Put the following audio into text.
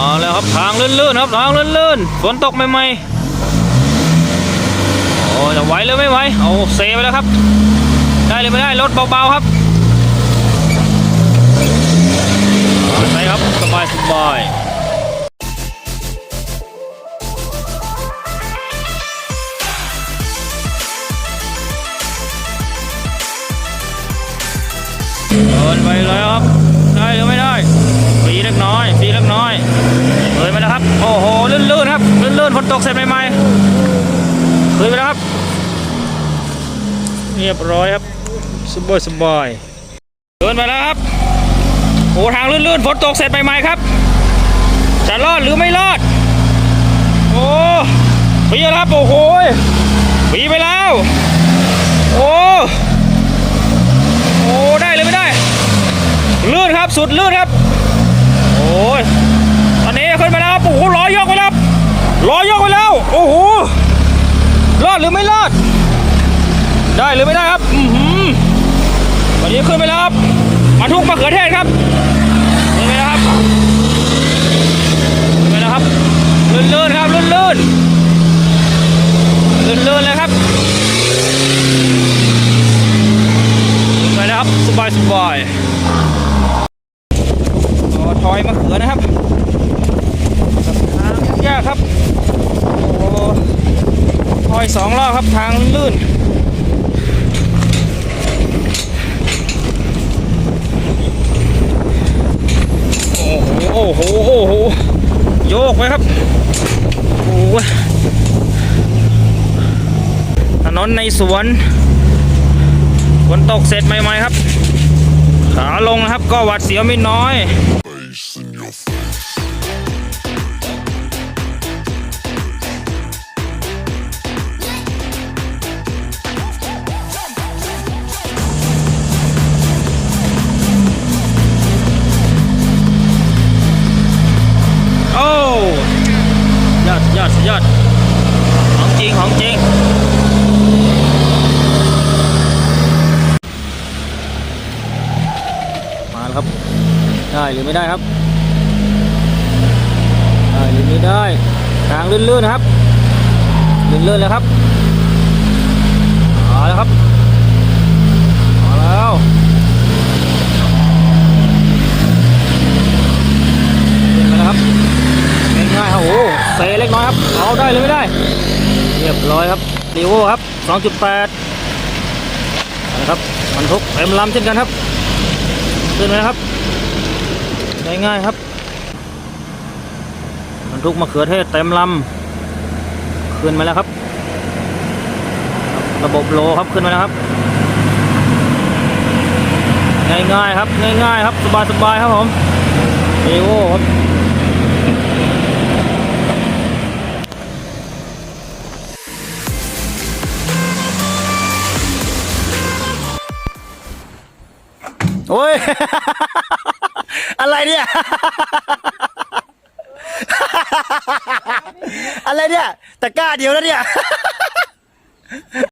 าแล้วครับทางลื่นๆครับทางลื่นๆฝนตกใหม่ๆโอ้จะไหวหรือไม่ไหวเอาเซไปแล้วครับ ได้หรือไม่ได้รถเบาๆครับไปครับ ตกเสร็จใหม่ๆเลยไปแล้วครับ เรียบร้อยครับสบายสบายเดินไปแล้วครับโอ้ทางลื่นๆฝนตกเสร็จใหม่ๆครับ จะรอดหรือไม่รอด โอ้ปีแล้วครับโอ้โหปีไปแล้ว โอ้โอ้ได้หรือไม่ได้ลื่นครับสุดลื่นครับ โอ้ยตอนนี้ขึ้นไปแล้วครับโอ้โหล้อยกไปแล้วครับ ล้อยกไปแล้ว โอ้โหรอดหรือไม่รอด ได้หรือไม่ได้ครับ อือหือวันนี้ขึ้นไปแล้วครับมาทุกมะเขือเทศครับขึ้นไปแล้วครับขึ้นไปแล้วครับลื่นๆครับลื่นๆลื่นๆเลยครับขึ้นไปแล้วครับสบายสบายๆต่อทอยมะเขือนะครับทางยากครับ โอ้ท อยสองรอบครับทางลื่นโอ้โหโอ้โห โอ้โห โยกไปครับ โอ้โหถนนในสวน ฝนตกเสร็จใหม่ๆครับ ขาลงนะครับ ก็หวัดเสียวไม่น้อย ได้หรือไม่ได้ครับ ได้หรือไม่ได้ ทางลื่นๆนะครับลื่นๆเลยครับมาแล้วครับมาแล้วขึ้นมาแล้วครับง่ายๆครับโอ้โหเซเล็กน้อยครับ เอาได้หรือไม่ได้ เรียบร้อยครับดีโวครับ 2.8นะครับมันทุกเต็มลำเช่นกันครับ ขึ้นไปนะครับ ง่ายๆครับบรรทุกมะเขือเทศเต็มลำขึ้นมาแล้วครับ ระบบโลครับขึ้นมาแล้วครับ ง่ายๆครับ ง่ายๆครับ สบายๆครับผมเอโวครับ โอ้ย อะไรเนี่ย อะไรเนี่ยตะกร้าเดียวแล้วเนี่ย